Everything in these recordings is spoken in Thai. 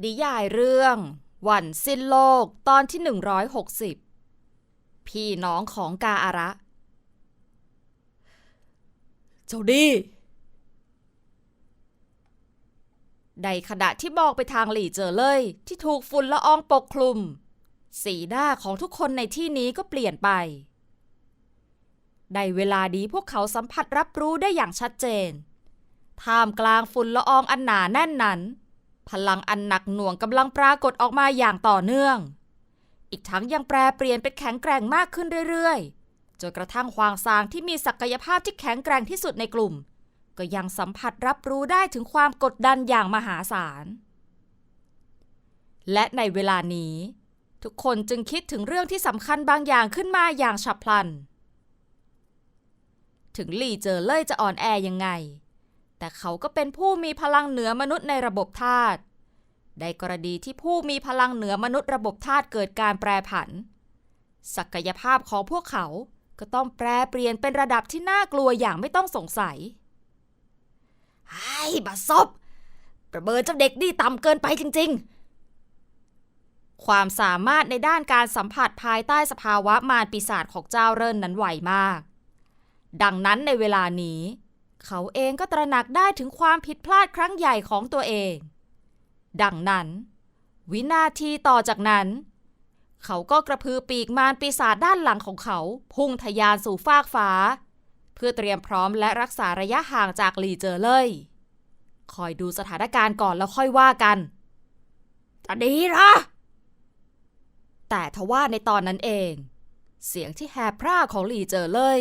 นิยายเรื่องหวันสิ้นโลกตอนที่ 160 พี่น้องของกาอาระ เจ้าดี ในขณะที่มองไปทางหลี่เจอเลย ที่ถูกฝุ่นละอองปกคลุม สีหน้าของทุกคนในที่นี้ก็เปลี่ยนไป ในเวลานี้พวกเขาสัมผัสรับรู้ได้อย่างชัดเจน ท่ามกลางฝุ่นละอองอันหนาแน่นนั้น พลังอันหนักหน่วงกำลังปรากฏออกมาอย่างต่อเนื่อง อีกทั้งยังแปรเปลี่ยนเป็นแข็งแกร่งมากขึ้นเรื่อยๆ จนกระทั่งควางซางที่มีศักยภาพที่แข็งแกร่งที่สุดในกลุ่ม ก็ยังสัมผัสรับรู้ได้ถึงความกดดันอย่างมหาศาล และในเวลานี้ ทุกคนจึงคิดถึงเรื่องที่สำคัญบางอย่างขึ้นมาอย่างฉับพลัน ถึงหลี่เจอเล่ยจะอ่อนแอยังไง แต่เขาก็เป็นผู้มีพลังเหนือมนุษย์ในระบบธาตุในกรณีที่ผู้มีพลังเหนือมนุษย์ระบบธาตุเกิดการแปรผัน ศักยภาพของพวกเขาก็ต้องแปรเปลี่ยนเป็นระดับที่น่ากลัวอย่างไม่ต้องสงสัยไอ้บัซบประเมินเจ้าเด็กนี่ต่ำเกินไปจริงๆ ความสามารถในด้านการสัมผัสภายใต้สภาวะมารปีศาจของเจ้าเริ่นนั้นไหวมาก ดังนั้นในเวลานี้ เขาเองก็ตระหนักได้ถึงความผิดพลาดครั้งใหญ่ของตัวเอง ดังนั้น วินาทีต่อจากนั้น เขาก็กระพือปีกมารปีศาจด้านหลังของเขา พุ่งทะยานสู่ฟากฟ้า เพื่อเตรียมพร้อมและรักษาระยะห่างจากหลีเจอเลย คอยดูสถานการณ์ก่อนแล้วค่อยว่ากันจะดีหรอแต่ทว่าในตอนนั้นเอง เสียงที่แหบพร่าของหลีเจอเลย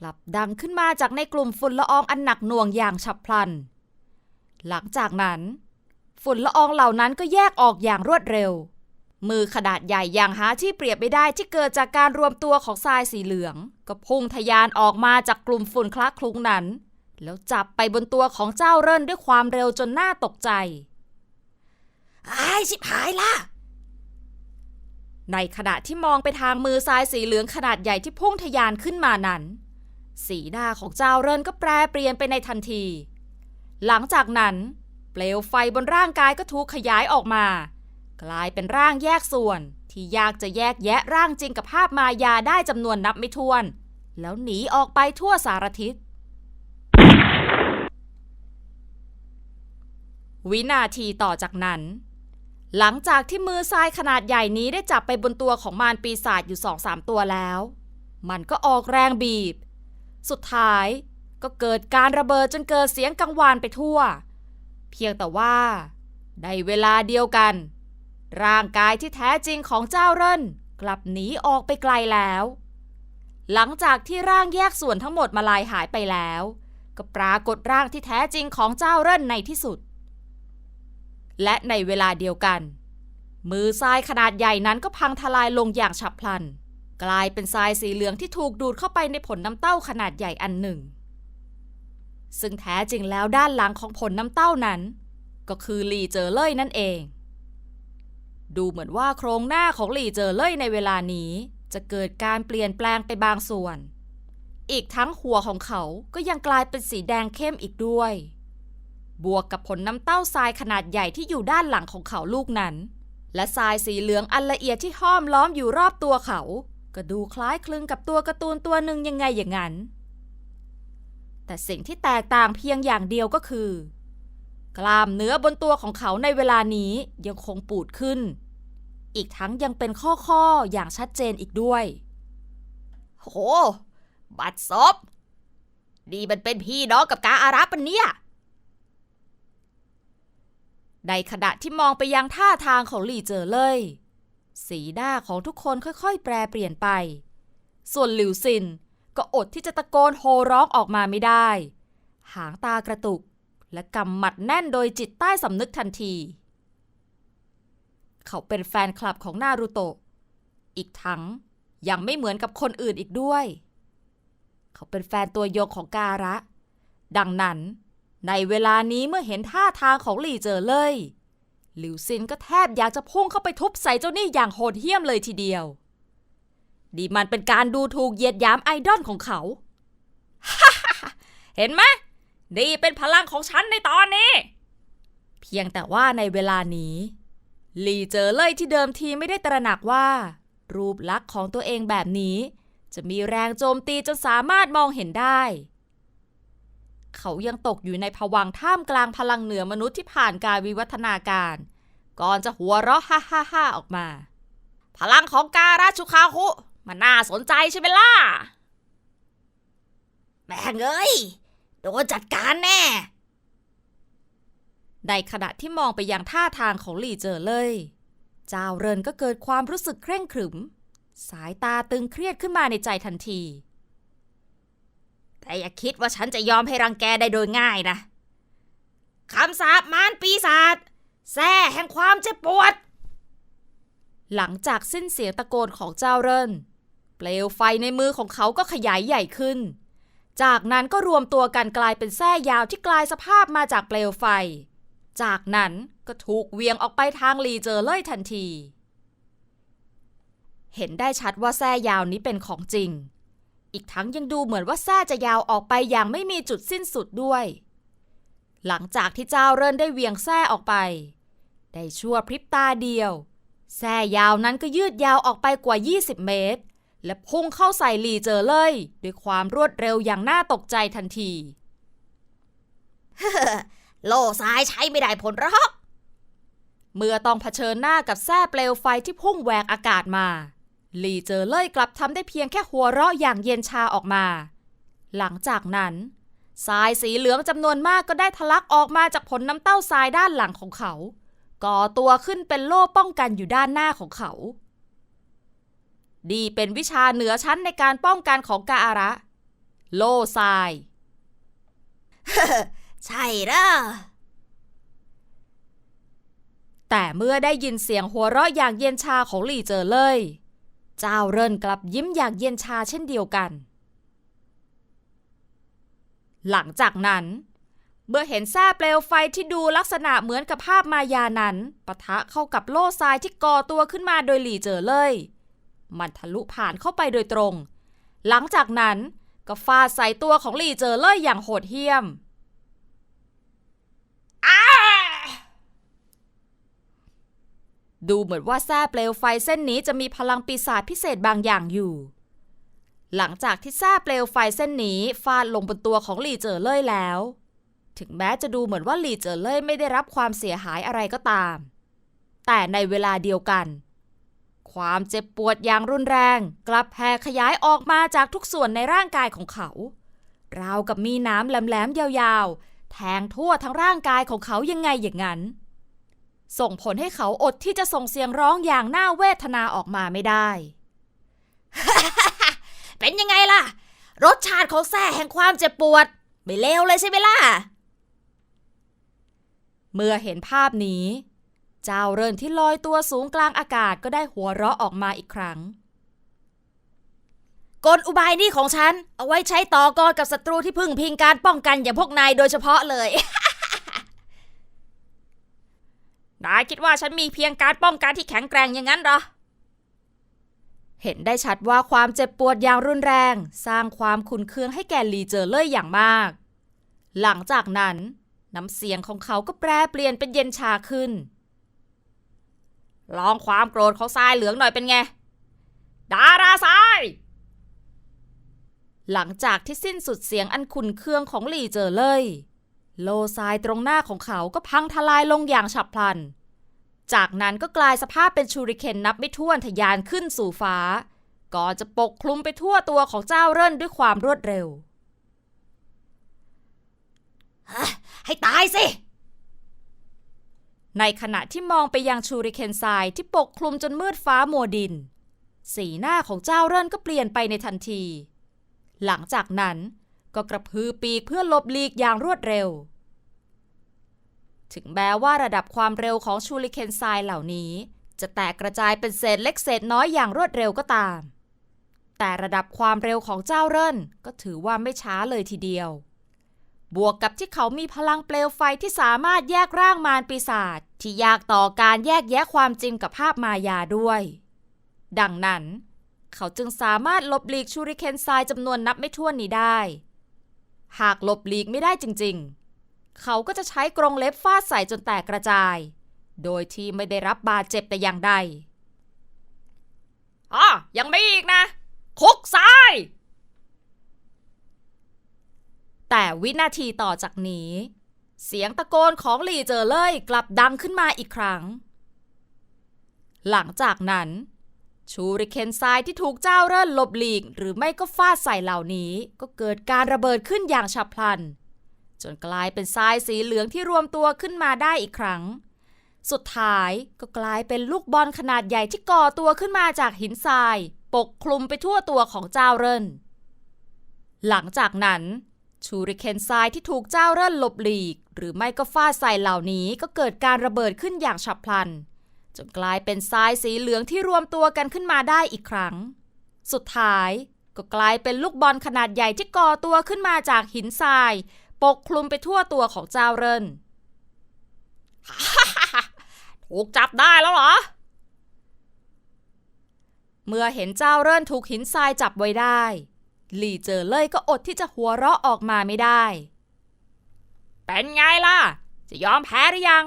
กลับดังขึ้นมาจากในกลุ่มฝุ่นละอองอันหนักหน่วงอย่างฉับพลัน หลังจากนั้น ฝุ่นละอองเหล่านั้นก็แยกออกอย่างรวดเร็ว มือขนาดใหญ่อย่างหาที่เปรียบไม่ได้ที่เกิดจากการรวมตัวของทรายสีเหลือง ก็พุ่งทะยานออกมาจากกลุ่มฝุ่นคละคลุ้งนั้น แล้วจับไปบนตัวของเจ้าเริ่นด้วยความเร็วจนน่าตกใจไอ้ชิบหายละในขณะที่มองไปทางมือทรายสีเหลืองขนาดใหญ่ที่พุ่งทะยานขึ้นมานั้น สีหน้าของเจ้าเรินก็แปรเปลี่ยนไปในทันที หลังจากนั้น เปลวไฟบนร่างกายก็ถูกขยายออกมา กลายเป็นร่างแยกส่วนที่ยากจะแยกแยะร่างจริงกับภาพมายาได้จำนวนนับไม่ถ้วน แล้วหนีออกไปทั่วสารทิศ วินาทีต่อจากนั้น หลังจากที่มือทรายขนาดใหญ่นี้ได้จับไปบนตัวของมารปีศาจอยู่สองสามตัวแล้ว มันก็ออกแรงบีบ สุดท้ายก็เกิดการระเบิดจนเกิดเสียงกังวานไปทั่ว เพียงแต่ว่า ในเวลาเดียวกัน ร่างกายที่แท้จริงของเจ้าเร่นกลับหนีออกไปไกลแล้ว หลังจากที่ร่างแยกส่วนทั้งหมดมาลายหายไปแล้ว ก็ปรากฏร่างที่แท้จริงของเจ้าเร่นในที่สุด และในเวลาเดียวกัน มือทรายขนาดใหญ่นั้นก็พังทลายลงอย่างฉับพลัน กลายเป็นทรายสีเหลืองที่ถูกดูดเข้าไปในผลน้ำเต้าขนาดใหญ่อันหนึ่ง ซึ่งแท้จริงแล้วด้านหลังของผลน้ำเต้านั้น ก็คือหลีเจอเล่ยนั่นเอง ดูเหมือนว่าโครงหน้าของหลี่เจอเล่ยในเวลานี้จะเกิดการเปลี่ยนแปลงไปบางส่วน อีกทั้งหัวของเขาก็ยังกลายเป็นสีแดงเข้มอีกด้วย บวกกับผลน้ำเต้าทรายขนาดใหญ่ที่อยู่ด้านหลังของเขาลูกนั้น และทรายสีเหลืองอันละเอียดที่ห้อมล้อมอยู่รอบตัวเขา ก็ดูคล้ายคลึงกับตัวการ์ตูนตัวหนึ่งยังไงอย่างนั้น แต่สิ่งที่แตกต่างเพียงอย่างเดียวก็คือ กล้ามเนื้อบนตัวของเขาในเวลานี้ยังคงปูดขึ้น อีกทั้งยังเป็นข้อๆอย่างชัดเจนอีกด้วย โห บัดซบดีมันเป็นพี่น้องกับกาอารับปะเนี่ย ในขณะที่มองไปยังท่าทางของหลี่เจอเลย สีหน้าของทุกคนค่อยๆ แปรเปลี่ยนไป ส่วนหลิวซินก็อดที่จะตะโกนโฮร้องออกมาไม่ได้ หางตากระตุก และกำหมัดแน่นโดยจิตใต้สำนึกทันที เขาเป็นแฟนคลับของนารูโตะ อีกทั้งยังไม่เหมือนกับคนอื่นอีกด้วย เขาเป็นแฟนตัวยงของการะ ดังนั้น ในเวลานี้เมื่อเห็นท่าทางของหลี่เจอเลย ลิวซินก็แทบอยากจะพุ่งเข้าไปทุบใส่เจ้านี่อย่างโหดเหี้ยมเลยทีเดียวดีมันเป็นการดูถูกเหยียดหยามไอดอลของเขา เห็นไหมนี่เป็นพลังของฉันในตอนนี้ เพียงแต่ว่าในเวลานี้ลีเจอเลยที่เดิมทีไม่ได้ตระหนักว่า รูปลักษณ์ของตัวเองแบบนี้ จะมีแรงโจมตีจนสามารถมองเห็นได้ เขายังตกอยู่ในภวังท่ามกลางพลังเหนือมนุษย์ที่ผ่านการวิวัฒนาการ ก่อนจะหัวเราะฮ่าฮ่าฮ่าออกมา พลังของการาชุคาคุมันน่าสนใจใช่ไหมล่ะ แม่งเอ้ย โดนจัดการแน่ ในขณะที่มองไปยังท่าทางของหลี่เจอเลย เจ้าเรินก็เกิดความรู้สึกเคร่งขรึม สายตาตึงเครียดขึ้นมาในใจทันที แต่อย่าคิดว่าฉันจะยอมให้รังแกได้โดยง่ายนะคำสาปมารปีศาจแซ่แห่งความเจ็บปวด หลังจากสิ้นเสียงตะโกนของเจ้าเรินเปลวไฟในมือของเขาก็ขยายใหญ่ขึ้น จากนั้นก็รวมตัวกันกลายเป็นแส้ยาวที่กลายสภาพมาจากเปลวไฟ จากนั้นก็ถูกเวียงออกไปทางหลีเจอเลยทันที เห็นได้ชัดว่าแส้ยาวนี้เป็นของจริง อีกทั้งยังดูเหมือนว่าแส้จะยาวออกไปอย่างไม่มีจุดสิ้นสุดด้วย หลังจากที่เจ้าเรินได้เหวียงแส้ออกไป ได้ชั่วพริบตาเดียว แส้ยาวนั้นก็ยืดยาวออกไปกว่า 20 เมตร และพุ่งเข้าใส่หลีเจอเลย ด้วยความรวดเร็วอย่างน่าตกใจทันทีโล่ซ้ายใช้ไม่ได้ผลหรอก เมื่อต้องเผชิญหน้ากับแส้เปลวไฟที่พุ่งแหวกอากาศมาห ลีเจอเลยกลับทำได้เพียงแค่หัวเราะอย่างเย็นชาออกมา หลังจากนั้นทรายสีเหลืองจำนวนมากก็ได้ทะลักออกมาจากผลน้ำเต้าทรายด้านหลังของเขา ก่อตัวขึ้นเป็นโล่ป้องกันอยู่ด้านหน้าของเขา ดีเป็นวิชาเหนือชั้นในการป้องกันของกาอาระ โล่ทรายใช่ละแต่เมื่อได้ยินเสียงหัวเราะอย่างเย็นชาของหลี่เจอเลย เจ้าเรินกลับยิ้มอยางเย็นชาเช่นเดียวกัน หลังจากนั้น เมื่อเห็นแส้เปลวไฟที่ดูลักษณะเหมือนกับภาพมายานั้นปะทะเข้ากับโล่ทรายที่ก่อตัวขึ้นมาโดยหลี่เจอเลย มันทะลุผ่านเข้าไปโดยตรง หลังจากนั้นก็ฟาดใส่ตัวของหลี่เจอเลยอย่างโหดเหี้ยม ดูเหมือนว่าแส้เปลวไฟเส้นนี้จะมีพลังปีศาจพิเศษบางอย่างอยู่ หลังจากที่แส้เปลวไฟเส้นนี้ฟาดลงบนตัวของหลี่เจอเล่ยแล้ว ถึงแม้จะดูเหมือนว่าหลี่เจอเล่ยไม่ได้รับความเสียหายอะไรก็ตาม แต่ในเวลาเดียวกัน ความเจ็บปวดอย่างรุนแรง กลับแผ่ขยายออกมาจากทุกส่วนในร่างกายของเขา ราวกับมีน้ำแหลมๆยาวๆ แทงทั่วทั้งร่างกายของเขายังไงอย่างนั้น ส่งผลให้เขาอดที่จะส่งเสียงร้องอย่างน่าเวทนาออกมาไม่ได้ เป็นยังไงล่ะ รสชาติของแซ่แห่งความเจ็บปวด ไม่เลวเลยใช่ไหมล่ะ เมื่อเห็นภาพนี้ เจ้าเรินที่ลอยตัวสูงกลางอากาศก็ได้หัวเราะออกมาอีกครั้ง กลอุบายนี่ของฉัน เอาไว้ใช้ต่อกรกับศัตรูที่พึ่งพิงการป้องกันอย่างพวกนายโดยเฉพาะเลย นายคิดว่าฉันมีเพียงการป้องกันที่แข็งแกร่งอย่างนั้นเหรอ เห็นได้ชัดว่าความเจ็บปวดอย่างรุนแรง สร้างความขุนเคืองให้แก่ลีเจอเล่ยอย่างมาก หลังจากนั้น น้ำเสียงของเขาก็แปรเปลี่ยนเป็นเย็นชาขึ้น ลองความโกรธของทรายเหลืองหน่อยเป็นไง ดาราทรายหลังจากที่สิ้นสุดเสียงอันขุนเคืองของหลี่เจอเลย โลทรายตรงหน้าของเขาก็พังทลายลงอย่างฉับพลัน จากนั้นก็กลายสภาพเป็นชูริเคนนับไม่ถ้วนทะยานขึ้นสู่ฟ้า ก่อนจะปกคลุมไปทั่วตัวของเจ้าเร่นด้วยความรวดเร็ว ให้ตายสิ ในขณะที่มองไปยังชูริเคนทรายที่ปกคลุมจนมืดฟ้ามัวดิน สีหน้าของเจ้าเร่นก็เปลี่ยนไปในทันที หลังจากนั้นก็กระพือปีกเพื่อหลบหลีกอย่างรวดเร็ว ถึงแม้ว่าระดับความเร็วของชูริเคนทรายเหล่านี้ จะแตกกระจายเป็นเศษเล็กเศษน้อยอย่างรวดเร็วก็ตาม แต่ระดับความเร็วของเจ้าเริ่นก็ถือว่าไม่ช้าเลยทีเดียว บวกกับที่เขามีพลังเปลวไฟที่สามารถแยกร่างมารปีศาจที่ยากต่อการแยกแยะความจริงกับภาพมายาด้วย ดังนั้น เขาจึงสามารถหลบหลีกชูริเคนทรายจำนวนนับไม่ถ้วนนี้ได้ หากหลบหลีกไม่ได้จริงๆ เขาก็จะใช้กรงเล็บฟาดใส่จนแตกกระจาย โดยที่ไม่ได้รับบาดเจ็บแต่อย่างใดอ๋อยังไมีอีกนะ คุกซ้าย แต่วินาทีต่อจากนี้ เสียงตะโกนของหลีเจอเลยกลับดังขึ้นมาอีกครั้ง หลังจากนั้น ชูริเคนทรายที่ถูกเจ้าเริ่นหลบหลีก หรือไม่ก็ฟาดใส่เหล่านี้ ก็เกิดการระเบิดขึ้นอย่างฉับพลัน จนกลายเป็นทรายสีเหลืองที่รวมตัวขึ้นมาได้อีกครั้ง สุดท้ายก็กลายเป็นลูกบอลขนาดใหญ่ที่ก่อตัวขึ้นมาจากหินทราย ปกคลุมไปทั่วตัวของเจ้าเริ่นหลังจากนั้นชูริเคนทรายที่ถูกเจ้าเริ่นหลบหลีก หรือไม่ก็ฟาดใส่เหล่านี้ก็เกิดการระเบิดขึ้นอย่างฉับพลัน จนกลายเป็นทรายสีเหลืองที่รวมตัวกันขึ้นมาได้อีกครั้ง สุดท้ายก็กลายเป็นลูกบอลขนาดใหญ่ที่ก่อตัวขึ้นมาจากหินทราย ปกคลุมไปทั่วตัวของเจ้าเรินถูกจับได้แล้วเหรอ เมื่อเห็นเจ้าเรินถูกหินทรายจับไว้ได้ หลี่เจอเล่ยก็อดที่จะหัวเราะออกมาไม่ได้ เป็นไงล่ะ จะยอมแพ้หรือยัง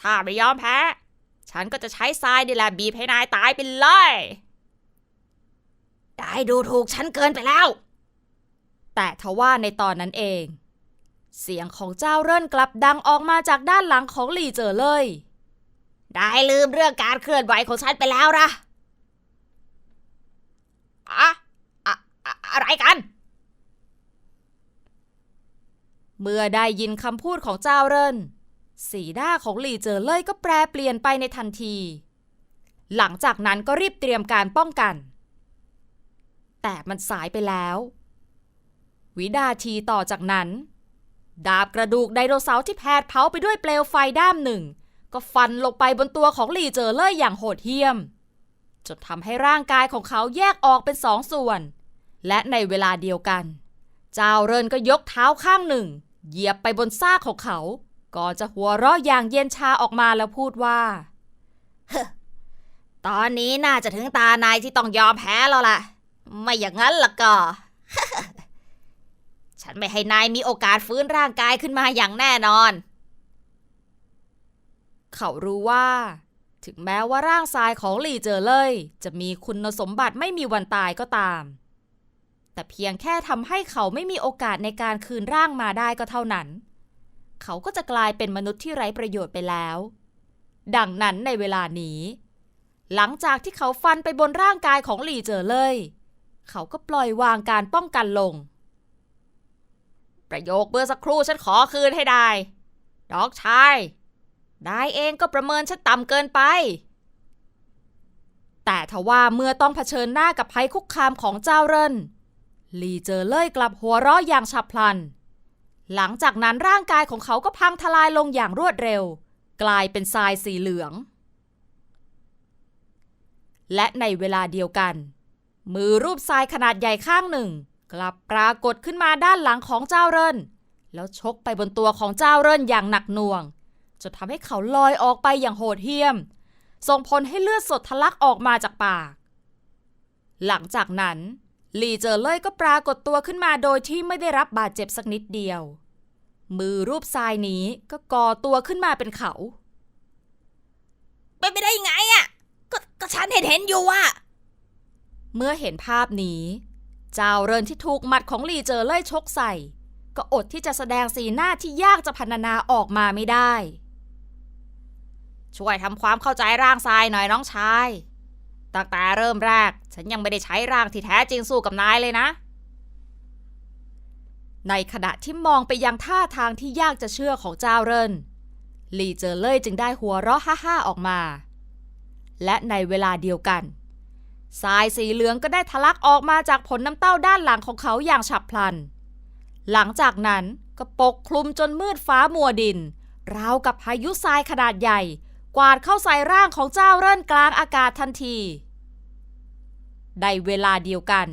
ถ้าไม่ยอมแพ้ ฉันก็จะใช้ทรายนี่แหละบีบให้นายตายไปเลย ได้ดูถูกฉันเกินไปแล้ว แต่ทว่าในตอนนั้นเอง เสียงของเจ้าเรินกลับดังออกมาจากด้านหลังของหลี่เจอเล่ยได้ลืมเรื่องการเคลื่อนไหวของฉันไปแล้วนะอะอะอะอะไรกัน เมื่อได้ยินคำพูดของเจ้าเรินสีหน้าของหลี่เจอเล่ยก็แปรเปลี่ยนไปในทันที หลังจากนั้นก็รีบเตรียมการป้องกัน แต่มันสายไปแล้ว วินาทีต่อจากนั้น ดาบกระดูกไดโนเสาร์ที่แผดเผาไปด้วยเปลวไฟด้ามหนึ่ง ก็ฟันลงไปบนตัวของหลี่เจอเล่ยอย่างโหดเหี้ยม จนทำให้ร่างกายของเขาแยกออกเป็นสองส่วน และในเวลาเดียวกัน เจ้าเรินก็ยกเท้าข้างหนึ่ง เหยียบไปบนซากของเขา ก่อนจะหัวเราะอย่างเย็นชาออกมาแล้วพูดว่าตอนนี้น่าจะถึงตานายที่ต้องยอมแพ้แล้วล่ะ ไม่อย่างนั้นล่ะก็ ฉันไม่ให้นายมีโอกาสฟื้นร่างกายขึ้นมาอย่างแน่นอน เขารู้ว่า ถึงแม้ว่าร่างทรายของหลี่เจอเลย จะมีคุณสมบัติไม่มีวันตายก็ตาม แต่เพียงแค่ทำให้เขาไม่มีโอกาสในการคืนร่างมาได้ก็เท่านั้น เขาก็จะกลายเป็นมนุษย์ที่ไร้ประโยชน์ไปแล้ว ดังนั้นในเวลานี้ หลังจากที่เขาฟันไปบนร่างกายของหลี่เจอเลย เขาก็ปล่อยวางการป้องกันลง ประโยคเมื่อสักครู่ฉันขอคืนให้ได้ดอกชายนายเองก็ประเมินฉันต่ำเกินไป แต่ทว่าเมื่อต้องเผชิญหน้ากับภัยคุกคามของเจ้าเรินลีเจอเล่ยกลับหัวเราะอย่างฉับพลัน หลังจากนั้นร่างกายของเขาก็พังทลายลงอย่างรวดเร็ว กลายเป็นทรายสีเหลือง และในเวลาเดียวกัน มือรูปทรายขนาดใหญ่ข้างหนึ่ง กลับปรากฏขึ้นมาด้านหลังของเจ้าเรินแล้วชกไปบนตัวของเจ้าเรินอย่างหนักหน่วงจนทำให้เขาลอยออกไปอย่างโหดเหี้ยม ส่งผลให้เลือดสดทะลักออกมาจากปาก หลังจากนั้นหลีเจอเล่ยก็ปรากฏตัวขึ้นมาโดยที่ไม่ได้รับบาดเจ็บสักนิดเดียว มือรูปทรายนี้ก็ก่อตัวขึ้นมาเป็นเขาเป็นไปได้ยังไงอะ่ะก็ก็ฉันเห็นเห็นอยู่อะเมื่อเห็นภาพนี้ เจ้าเรินที่ถูกหมัดของหลีเจอเล่ยชกใส่ ก็อดที่จะแสดงสีหน้าที่ยากจะพรรณนาออกมาไม่ได้ ช่วยทำความเข้าใจร่างทรายหน่อยน้องชาย ตั้งแต่เริ่มแรก ฉันยังไม่ได้ใช้ร่างที่แท้จริงสู้กับนายเลยนะ ในขณะที่มองไปยังท่าทางที่ยากจะเชื่อของเจ้าเรินหลีเจอเล่ยจึงได้หัวเราะฮ่าๆออกมา และในเวลาเดียวกัน ทรายสีเหลืองก็ได้ทะลักออกมาจากผลน้ำเต้าด้านหลังของเขาอย่างฉับพลัน หลังจากนั้นก็ปกคลุมจนมืดฟ้ามัวดิน ราวกับพายุทรายขนาดใหญ่ กวาดเข้าใส่ร่างของเจ้าเริ่นกลางอากาศทันที ในเวลาเดียวกัน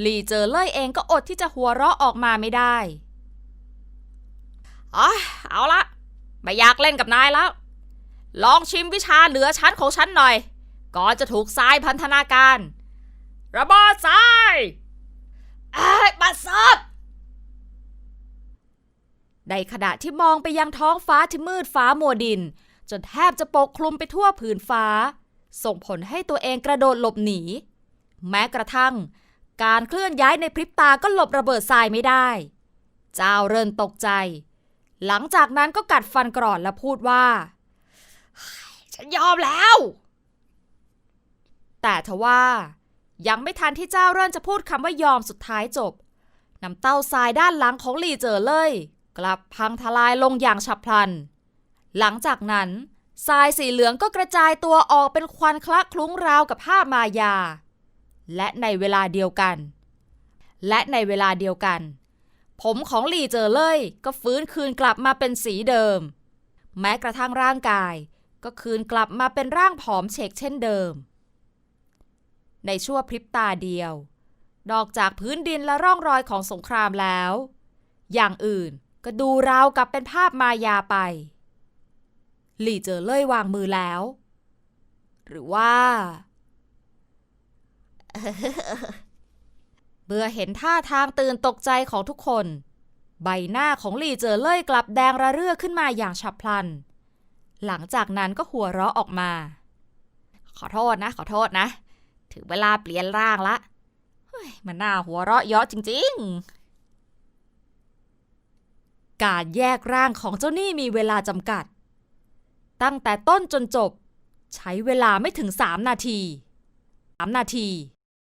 หลีเจอเล่ยเองก็อดที่จะหัวเราะออกมาไม่ได้อ๋อเอาละ ไม่อยากเล่นกับนายแล้ว ลองชิมวิชาเหนือชั้นของฉันหน่อย ก่อนจะถูกทรายพันธนาการ ระเบิดทรายเอ้บัดซบในขณะที่มองไปยังท้องฟ้าที่มืดฟ้ามัวดิน จนแทบจะปกคลุมไปทั่วผืนฟ้า ส่งผลให้ตัวเองกระโดดหลบหนี แม้กระทั่ง การเคลื่อนย้ายในพริบตาก็หลบระเบิดทรายไม่ได้ เจ้าเรินตกใจ หลังจากนั้นก็กัดฟันกรอดและพูดว่า ฉันยอมแล้ว แต่ทว่ายังไม่ทันที่เจ้าเริ่นจะพูดคำว่ายอมสุดท้ายจบน้ำเต้าทรายด้านหลังของหลี่เจอเลย กลับพังทลายลงอย่างฉับพลัน หลังจากนั้นทรายสีเหลืองก็กระจายตัวออกเป็นควันคละคลุ้งราวกับผ้ามายา และในเวลาเดียวกัน และในเวลาเดียวกัน ผมของหลี่เจอเลย ก็ฟื้นคืนกลับมาเป็นสีเดิม แม้กระทั่งร่างกาย ก็คืนกลับมาเป็นร่างผอมเฉกเช่นเดิม ในชั่วพริบตาเดียว นอกจากพื้นดินและร่องรอยของสงครามแล้ว อย่างอื่นก็ดูราวกับเป็นภาพมายาไป หลี่เจอเล่ยวางมือแล้ว หรือว่า เมื่อเห็นท่าทางตื่นตกใจของทุกคน ใบหน้าของหลี่เจอเล่ยกลับแดงระเรื่อขึ้นมาอย่างฉับพลัน หลังจากนั้นก็หัวเราะออกมา ขอโทษนะ ขอโทษนะ ถึงเวลาเปลี่ยนร่างละเฮ้ยมันน่าหัวเราะเยาะจริง ๆ การแยกร่างของเจ้าหนี้มีเวลาจำกัด ตั้งแต่ต้นจนจบ ใช้เวลาไม่ถึงสามนาทีสามนาที